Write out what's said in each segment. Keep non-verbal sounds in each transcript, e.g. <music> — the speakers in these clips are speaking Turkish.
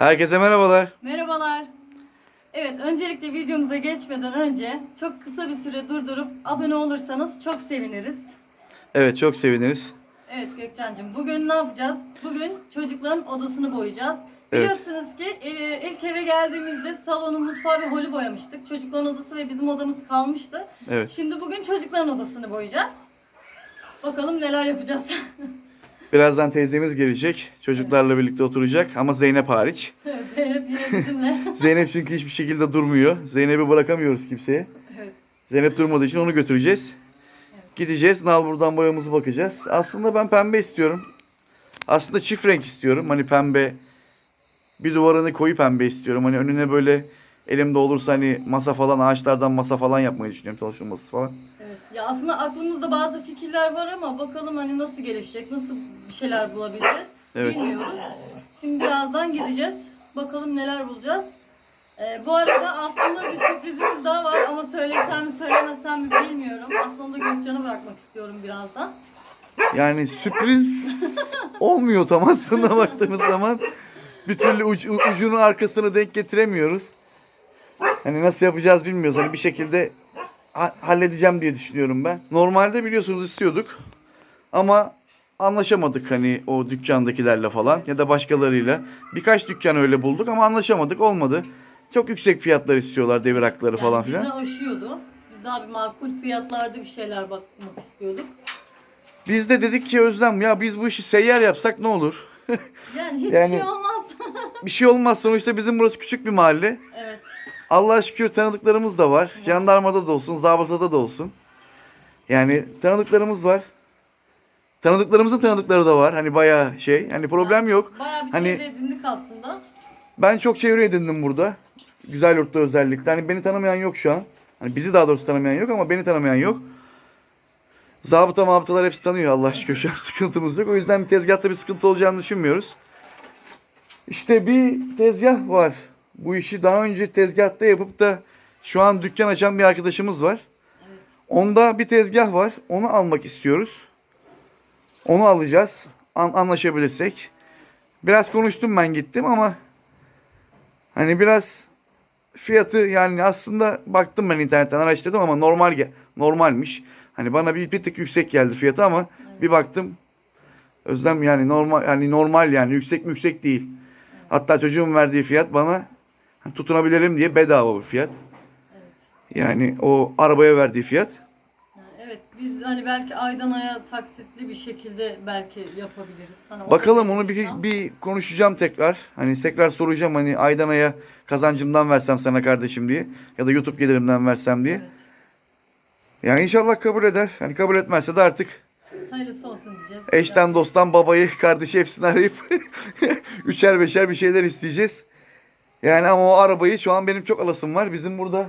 Herkese merhabalar. Merhabalar. Evet, öncelikle videomuza geçmeden önce çok kısa bir süre durdurup abone olursanız çok seviniriz. Evet çok seviniriz. Evet Gökçen'cim bugün ne yapacağız? Bugün çocukların odasını boyayacağız. Evet. Biliyorsunuz ki e, ilk eve geldiğimizde salonu, mutfağı ve holü boyamıştık. Çocukların odası ve bizim odamız kalmıştı. Evet. Şimdi bugün çocukların odasını boyayacağız. Bakalım neler yapacağız. <laughs> Birazdan teyzemiz gelecek. Çocuklarla birlikte oturacak ama Zeynep hariç. <laughs> evet, Zeynep yine bizimle. <laughs> Zeynep çünkü hiçbir şekilde durmuyor. Zeynep'i bırakamıyoruz kimseye. evet. Zeynep durmadığı için onu götüreceğiz. Gideceğiz. Nal buradan boyamızı bakacağız. Aslında ben pembe istiyorum. Aslında çift renk istiyorum. Hani pembe bir duvarını koyu pembe istiyorum. Hani önüne böyle elimde olursa hani masa falan ağaçlardan masa falan yapmayı düşünüyorum. Çalışma masası falan. Evet. Ya aslında aklımızda bazı fikirler var ama bakalım hani nasıl gelişecek, nasıl bir şeyler bulabileceğiz Evet. bilmiyoruz. Şimdi birazdan gideceğiz. Bakalım neler bulacağız. Ee, bu arada aslında bir sürprizimiz daha var ama söylesem mi söylemesem mi bilmiyorum. Aslında Gökcan'a bırakmak istiyorum birazdan. Yani sürpriz <laughs> olmuyor tam aslında baktığımız zaman. Bir türlü uc- ucunun arkasını denk getiremiyoruz. Hani nasıl yapacağız bilmiyoruz. Hani bir şekilde ha- halledeceğim diye düşünüyorum ben. Normalde biliyorsunuz istiyorduk. Ama anlaşamadık hani o dükkandakilerle falan ya da başkalarıyla. Birkaç dükkan öyle bulduk ama anlaşamadık olmadı. Çok yüksek fiyatlar istiyorlar devir hakları Yani falan filan. aşıyordu. Biz daha bir makul fiyatlarda bir şeyler bakmak istiyorduk. Biz de dedik ki Özlem ya biz bu işi seyyar yapsak ne olur? <laughs> Yani hiçbir Yani- şey olmaz. <laughs> Bir şey olmaz sonuçta bizim burası küçük bir mahalle. Allah'a şükür tanıdıklarımız da var. Jandarmada da olsun, zabıtada da olsun. Yani tanıdıklarımız var. Tanıdıklarımızın tanıdıkları da var. Hani bayağı şey. Hani problem yok. Bayağı bir Hani- çevre edindik aslında. Ben çok çevre edindim burada. Güzel yurtta özellikle. Hani beni tanımayan yok şu an. Hani bizi daha doğrusu tanımayan yok ama beni tanımayan yok. Zabıta mabıtalar hepsi tanıyor Allah şükür şu an <laughs> sıkıntımız yok. O yüzden bir tezgahta bir sıkıntı olacağını düşünmüyoruz. İşte bir tezgah var. Bu işi daha önce tezgahta yapıp da şu an dükkan açan bir arkadaşımız var. Onda bir tezgah var. Onu almak istiyoruz. Onu alacağız. An- anlaşabilirsek. Biraz konuştum ben gittim ama hani biraz fiyatı yani aslında baktım ben internetten araştırdım ama normal normalmiş. Hani bana bir, bir tık yüksek geldi fiyatı ama bir baktım Özlem yani normal yani normal yani yüksek yüksek değil. Hatta çocuğun verdiği fiyat bana tutunabilirim diye bedava bir fiyat. Evet. Yani o arabaya verdiği fiyat. Evet biz hani belki aydan aya taksitli bir şekilde belki yapabiliriz. Hani Bakalım onu bir, bir konuşacağım tekrar. Hani tekrar soracağım hani aydan aya kazancımdan versem sana kardeşim diye. Ya da YouTube gelirimden versem diye. Evet. Yani inşallah kabul eder. Hani kabul etmezse de artık Hayırlısı olsun diyeceğiz. eşten dosttan babayı kardeşi hepsini arayıp <laughs> üçer beşer bir şeyler isteyeceğiz. Yani ama o arabayı şu an benim çok alasım var. Bizim burada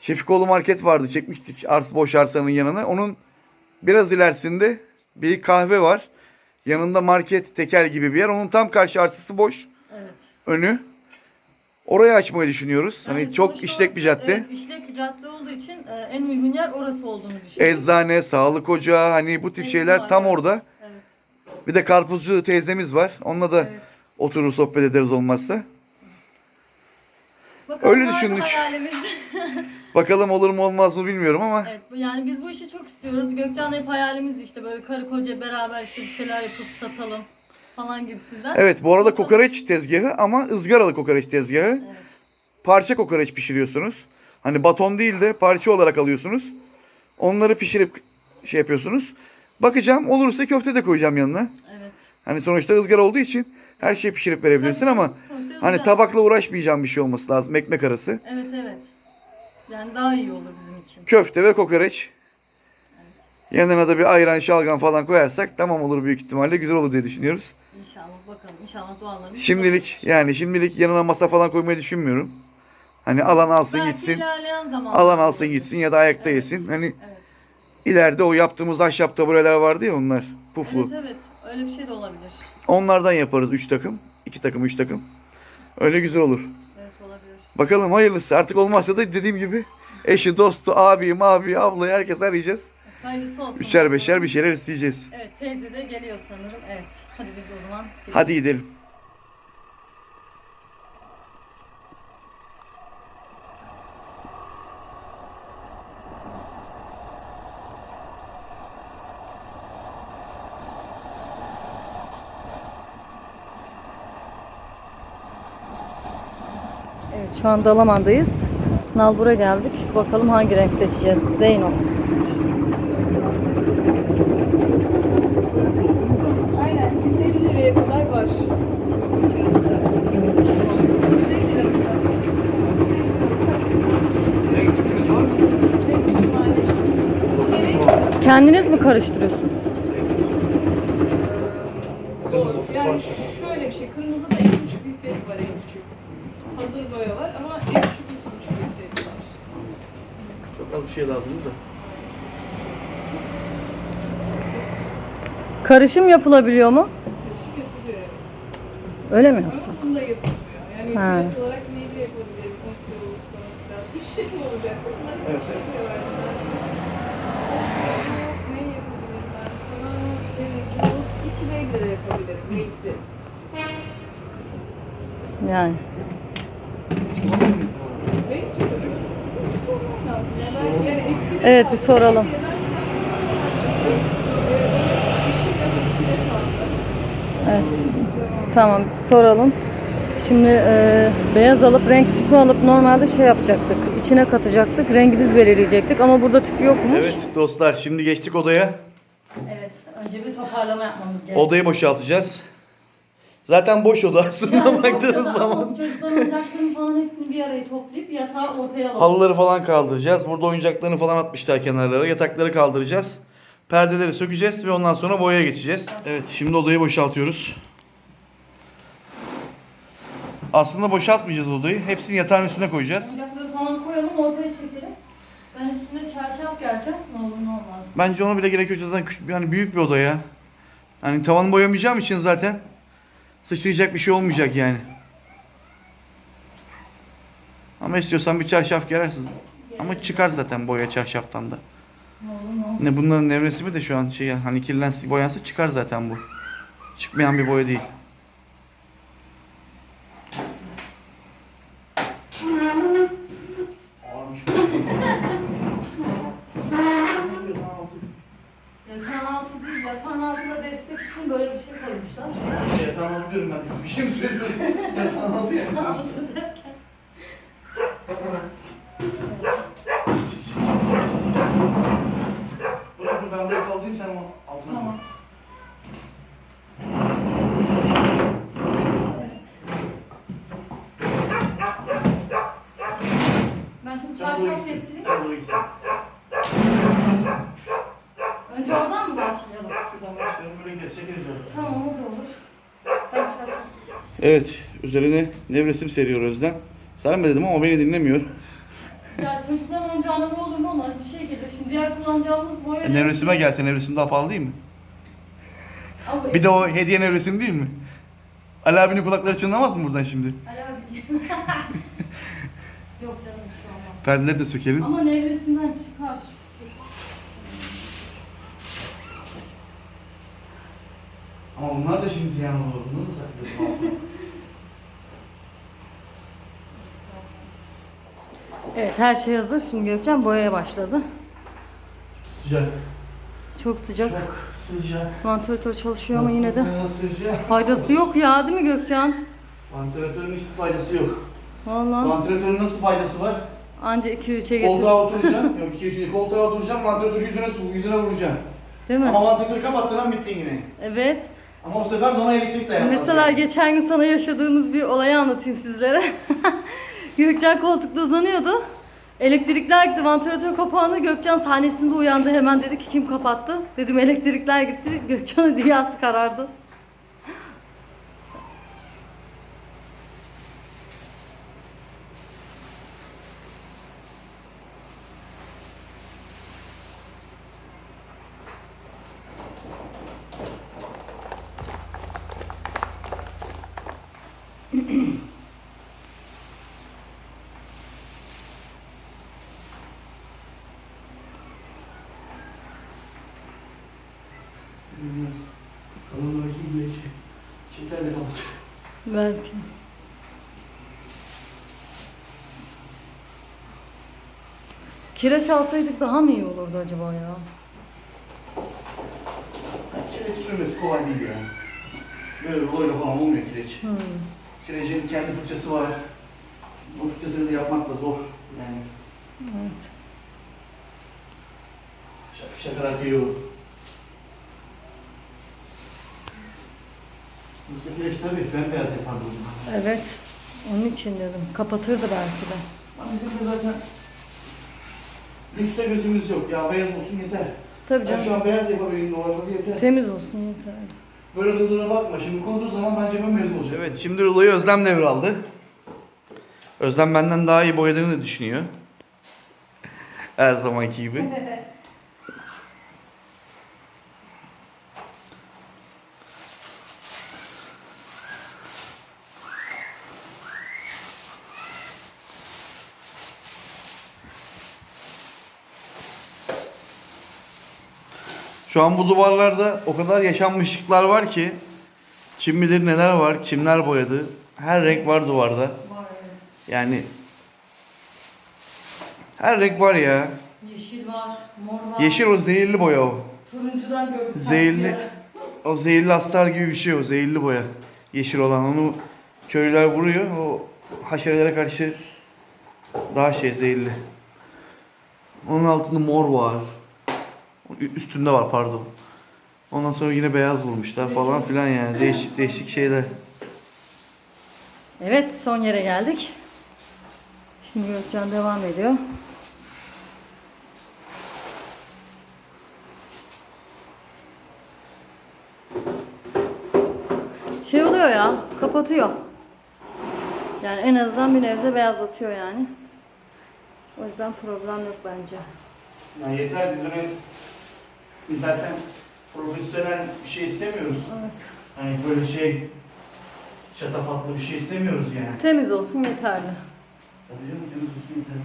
Şefikoğlu Market vardı. Çekmiştik ars boş arsanın yanına. Onun biraz ilerisinde bir kahve var. Yanında market tekel gibi bir yer. Onun tam karşı arsası boş. Evet. Önü. Orayı açmayı düşünüyoruz. Yani hani çok işlek bir cadde. Evet, işlek bir cadde olduğu için e, en uygun yer orası olduğunu düşünüyorum. Eczane, sağlık ocağı hani bu tip Benzin şeyler var, tam evet. orada. Evet. Bir de karpuzcu teyzemiz var. Onunla da evet. oturur sohbet ederiz olmazsa. Bakalım Öyle var mı düşündük. hayalimiz? <laughs> Bakalım olur mu olmaz mı bilmiyorum ama evet, bu- yani biz bu işi çok istiyoruz. Gökçen'le hep hayalimiz işte böyle karı koca beraber işte bir şeyler yapıp satalım falan gibisinden. evet bu arada kokoreç tezgahı ama ızgaralı kokoreç tezgahı. Evet. Parça kokoreç pişiriyorsunuz. Hani baton değil de parça olarak alıyorsunuz. Onları pişirip şey yapıyorsunuz. Bakacağım olursa köfte de koyacağım yanına. Evet. Hani sonuçta ızgara olduğu için her şeyi pişirip verebilirsin Tabii, ama sonuçta hani tabakla uğraşmayacağım bir şey olması lazım. Ekmek arası. Evet evet. Yani daha iyi olur bizim için. Köfte ve kokoreç. Yanına da bir ayran, şalgam falan koyarsak tamam olur büyük ihtimalle. Güzel olur diye düşünüyoruz. İnşallah bakalım. İnşallah dualarımız. Şimdilik yani şimdilik yanına masa falan koymayı düşünmüyorum. Hani alan alsın Belki gitsin. Alan alsın gitsin ya da ayakta yesin. Hani Evet. ileride o yaptığımız ahşap tabureler vardı ya onlar. Puflu. Evet evet. Öyle bir şey de olabilir. Onlardan yaparız 3 takım. 2 takım 3 takım. Öyle güzel olur. Evet olabilir. Bakalım hayırlısı. Artık olmazsa da dediğim gibi eşi, dostu, abi, abi, ablayı herkes arayacağız. Hayırlısı olsun. Üçer beşer bir şeyler isteyeceğiz. Evet teyze de geliyor sanırım. Evet. Hadi biz o zaman. gidelim. Hadi gidelim. Evet şu an Dalaman'dayız. Nalbur'a geldik. Bakalım hangi renk seçeceğiz. Zeyno. Aynen. 150 liraya kadar var. Kendiniz mi karıştırıyorsunuz? Zor. Yani şöyle bir şey. Kırmızı da 2,5 litrelik var en küçük. Hazır boya var ama en küçük 2,5 litrelik var. Çok az bir şey lazımdı da. Karışım yapılabiliyor mu? Karışık yapılıyor evet. Öyle mi Ama yoksa? bunda yapılmıyor. Yani Ha. fiyat olarak neyle yapabilirim? Kontrol olursa biraz. İş şekli olacak. Bunları Evet. evet. sana. Ne yapabilirim ben sana? En ucuz 350 lira yapabilirim. Renkli. Yani. Sormam lazım. Yani eskiden Evet, bir soralım. Evet. Tamam soralım. Şimdi e, beyaz alıp renk tüpü alıp normalde şey yapacaktık. İçine katacaktık. Rengi biz belirleyecektik ama burada tüp yokmuş. Evet dostlar şimdi geçtik odaya. Evet. Önce bir toparlama yapmamız gerekiyor. Odayı boşaltacağız. Zaten boş oda aslında baktığınız zaman. Çocukların oyuncaklarını falan hepsini bir araya toplayıp yatağı ortaya alalım. Halıları falan kaldıracağız. Burada oyuncaklarını falan atmışlar kenarlara. Yatakları kaldıracağız. Perdeleri sökeceğiz ve ondan sonra boyaya geçeceğiz. Evet şimdi odayı boşaltıyoruz. Aslında boşaltmayacağız odayı. Hepsini yatağın üstüne koyacağız. Oyuncakları falan koyalım ortaya çekelim. Ben üstüne çarşaf gereceğim. Ne olur ne olmaz. Bence ona bile gerek yok. Zaten küçük, yani büyük bir oda ya. Hani tavanı boyamayacağım için zaten sıçrayacak bir şey olmayacak yani. Ama istiyorsan bir çarşaf gerersin. Ama çıkar zaten boya çarşaftan da. Ne bunların nevresimi de şu an şey hani kirlense boyansa çıkar zaten bu. Çıkmayan bir boya değil. Yatağın altı değil, yatağın altına destek için böyle bir şey koymuşlar. Yatağın altı diyorum ben. Bir şey mi söylüyorum? Yatağın altı yani. Bırak ben buraya kaldırayım sen o altına. Tamam. Evet. Ben şimdi Sen doğru çarşaf gitsin. getireyim. Sen doğru gitsin. Önce oradan mı başlayalım? Şuradan başlayalım böyle gideriz. Çekeriz onu. Tamam o da olur. Ben çarşaf. Evet, üzerine nevresim seriyor Özlem. Serme dedim ama beni dinlemiyor. Ya çocukların oyuncağına ne olur ne olmaz bir şey gelir. Şimdi diğer kullanacağımız boya... E, nevresime gelse nevresim daha pahalı değil mi? Abi, Bir de o hediye nevresim değil mi? Ali abinin kulakları çınlamaz mı buradan şimdi? Ali abiciğim. <laughs> Yok canım bir şey olmaz. Perdeleri de sökelim. Ama nevresinden çıkar. Ama onlar da şimdi ziyan olur. Bunları da saklayalım. Evet her şey hazır. Şimdi Gökçen boyaya başladı. sıcak. Çok sıcak. Çok sıcak. Vantilatör çalışıyor ama yine de sıcak. faydası yok ya değil mi Gökçen? Vantilatörün hiçbir faydası yok. Vallahi Vantilatörün nasıl faydası var? anca 2-3'e getir. Koltuğa oturacaksın. Yok iki üç değil. Koltuğa oturacaksın. Vantilatörü yüzüne, yüzüne vuracaksın. Değil mi? Ama vantilatörü kapattığın an bittin yine. Evet. Ama bu sefer de ona elektrik dayanmaz. Mesela geçen gün sana yaşadığımız bir olayı anlatayım sizlere. <laughs> Gökçen koltukta uzanıyordu. Elektrikler gitti. Vantilatör kapağını Gökçen sahnesinde uyandı. Hemen dedi ki kim kapattı? Dedim elektrikler gitti. Gökçen'in <laughs> dünyası karardı. Kalın bakayım belki. Şeker de kaldı. Belki. Kireç alsaydık daha mı iyi olurdu acaba ya? Ya kireç sürmesi kolay değil yani. Böyle ruloyla falan olmuyor kireç. Hmm. Kirecin kendi fırçası var. O filtresini de yapmak da zor. Yani Evet. şaka şaka atıyor. Bu kireç tabii bembeyaz yapardı bunu. Evet. Onun için dedim. Kapatırdı belki de. Ama bizim de zaten lükste gözümüz yok. Ya beyaz olsun yeter. Tabii Ben şu canım. an beyaz yapabileyim duvarları yeter. Temiz olsun yeter. Böyle durduğuna bakma. Şimdi kuruduğu zaman bence bembeyaz olacak. Evet şimdi ruloyu Özlem devraldı. Özlem benden daha iyi boyadığını düşünüyor. Her zamanki gibi. <laughs> Şu an bu duvarlarda o kadar yaşanmışlıklar var ki kim bilir neler var, kimler boyadı. Her renk var duvarda. Yani her renk var ya. Yeşil var, mor var. Yeşil o zehirli boya o. Turuncudan gördük. Zehirli. O zehirli astar gibi bir şey o. Zehirli boya. Yeşil olan. Onu köylüler vuruyor. O haşerelere karşı daha şey zehirli. Onun altında mor var. Üstünde var pardon. Ondan sonra yine beyaz vurmuşlar falan filan yani. Değişik değişik şeyler. Evet son yere geldik. Şimdi Gökcan devam ediyor. Şey oluyor ya, kapatıyor. Yani en azından bir evde beyazlatıyor yani. O yüzden problem yok bence. Yani yeter biz öyle biz zaten profesyonel bir şey istemiyoruz. Evet. Hani böyle şey şatafatlı bir şey istemiyoruz yani. Temiz olsun yeterli. Tabii canım canım olsun yeter.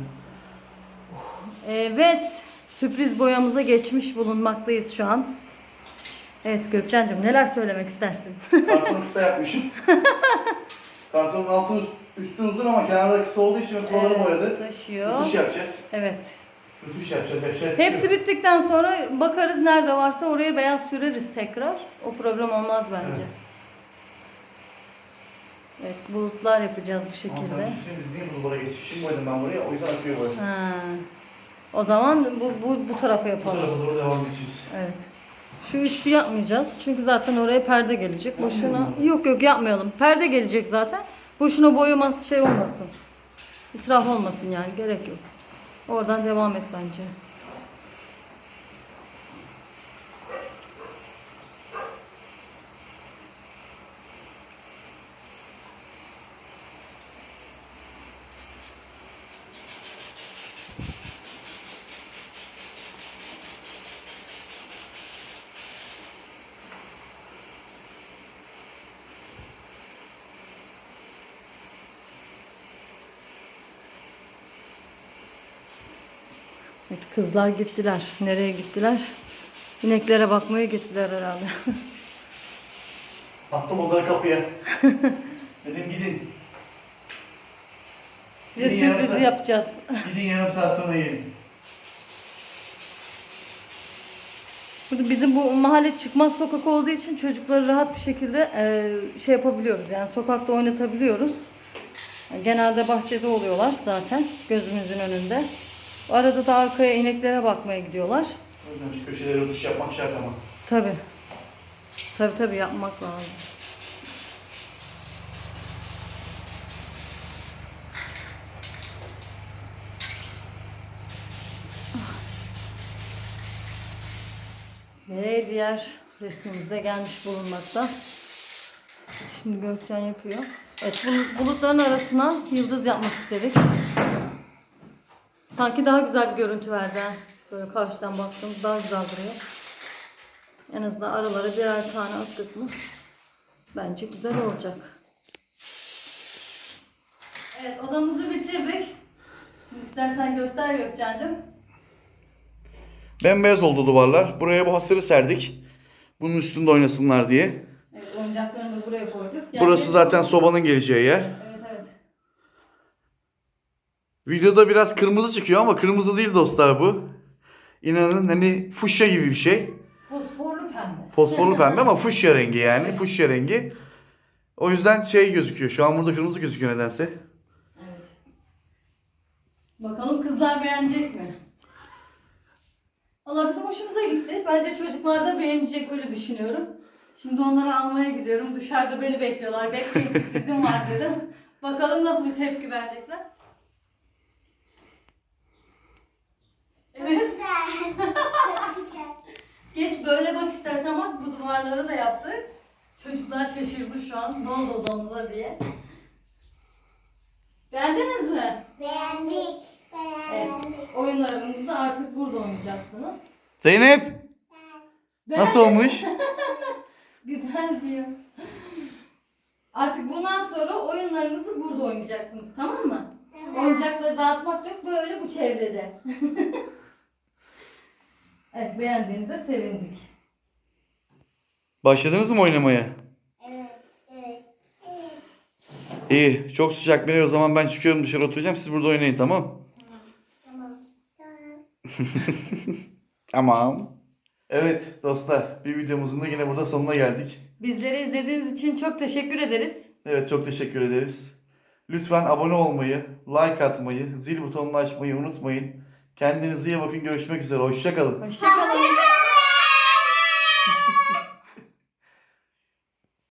Evet, sürpriz boyamıza geçmiş bulunmaktayız şu an. Evet Gökçen'cim neler söylemek istersin? Kartonu kısa <laughs> yapmışım. Kartonun altı üst, üstü uzun ama kenarları kısa olduğu için kolları boyadı. Taşıyor. Rütuş yapacağız. Evet. Rütuş yapacağız. Yapacak. Hepsi bittikten sonra bakarız nerede varsa oraya beyaz süreriz tekrar. O problem olmaz bence. Evet. Evet, bulutlar yapacağız bu Ama şekilde. sen şimdi biz niye bunu buraya geçişim boyadım ben buraya o yüzden akıyor boya. Ha. O zaman bu, bu, bu tarafa Bu yapalım. tarafa doğru devam edeceğiz. Evet. Şu üstü yapmayacağız. Çünkü zaten oraya perde gelecek. Boşuna yok yok yapmayalım. Perde gelecek zaten. Boşuna boyaması şey olmasın. İsraf olmasın yani gerek yok. Oradan devam et bence. Kızlar gittiler. Nereye gittiler? İneklere bakmaya gittiler herhalde. <laughs> Attım onları kapıya. <laughs> Dedim gidin. Size Gidin yarım sürprizi saat- yapacağız. <laughs> Gidin yarım saat sonra yiyin. Burada bizim bu mahalle çıkmaz sokak olduğu için çocukları rahat bir şekilde e, şey yapabiliyoruz. Yani sokakta oynatabiliyoruz. Genelde bahçede oluyorlar zaten gözümüzün önünde. Arada da arkaya ineklere bakmaya gidiyorlar. Şu köşelere rütuş yapmak şart ama. Tabi. Tabi tabi yapmak lazım. Ve diğer resmimize gelmiş bulunmakta. Şimdi Gökçen yapıyor. Evet bul- bulutların arasına yıldız yapmak istedik. Sanki daha güzel bir görüntü verdi. Böyle karşıdan baktığımız daha güzel duruyor. En azından aralara birer tane attık mı bence güzel olacak. Evet odamızı bitirdik. Şimdi istersen göster Gökçen'cim. Bembeyaz oldu duvarlar. Buraya bu hasırı serdik. Bunun üstünde oynasınlar diye. Evet oyuncaklarını da buraya koyduk. Yani- Burası zaten sobanın geleceği yer. Videoda biraz kırmızı çıkıyor ama kırmızı değil dostlar bu. İnanın hani fuşya gibi bir şey. Fosforlu pembe. Fosforlu pembe ama fuşya rengi yani. Fuşya rengi. O yüzden şey gözüküyor. Şu an burada kırmızı gözüküyor nedense. Evet. Bakalım kızlar beğenecek mi? Valla bizim hoşumuza gitti. Bence çocuklar da beğenecek öyle düşünüyorum. Şimdi onları almaya gidiyorum. Dışarıda beni bekliyorlar. Bekleyin sürprizim var dedim. Bakalım nasıl bir tepki verecekler. Evet. <laughs> Geç böyle bak istersen bak bu duvarları da yaptık. Çocuklar şaşırdı şu an. Ne oldu odamıza diye. Beğendiniz mi? Beğendik. Evet. Beğendik. Oyunlarınızı artık burada oynayacaksınız. Zeynep nasıl Beğendin mi? olmuş? <laughs> Güzel diyor. Artık bundan sonra oyunlarınızı burada oynayacaksınız tamam mı? Oyuncakları dağıtmak yok böyle bu çevrede. <laughs> evet beğendiğinize sevindik. Başladınız mı oynamaya? Evet. Evet. Evet. İyi. Çok sıcak bir yer o zaman ben çıkıyorum dışarı oturacağım. Siz burada oynayın tamam? Tamam. <laughs> Tamam. Tamam. Evet dostlar bir videomuzun da yine burada sonuna geldik. Bizleri izlediğiniz için çok teşekkür ederiz. Evet çok teşekkür ederiz. Lütfen abone olmayı, like atmayı, zil butonunu açmayı unutmayın. Kendinize iyi bakın. Görüşmek üzere. Hoşçakalın. Hoşçakalın.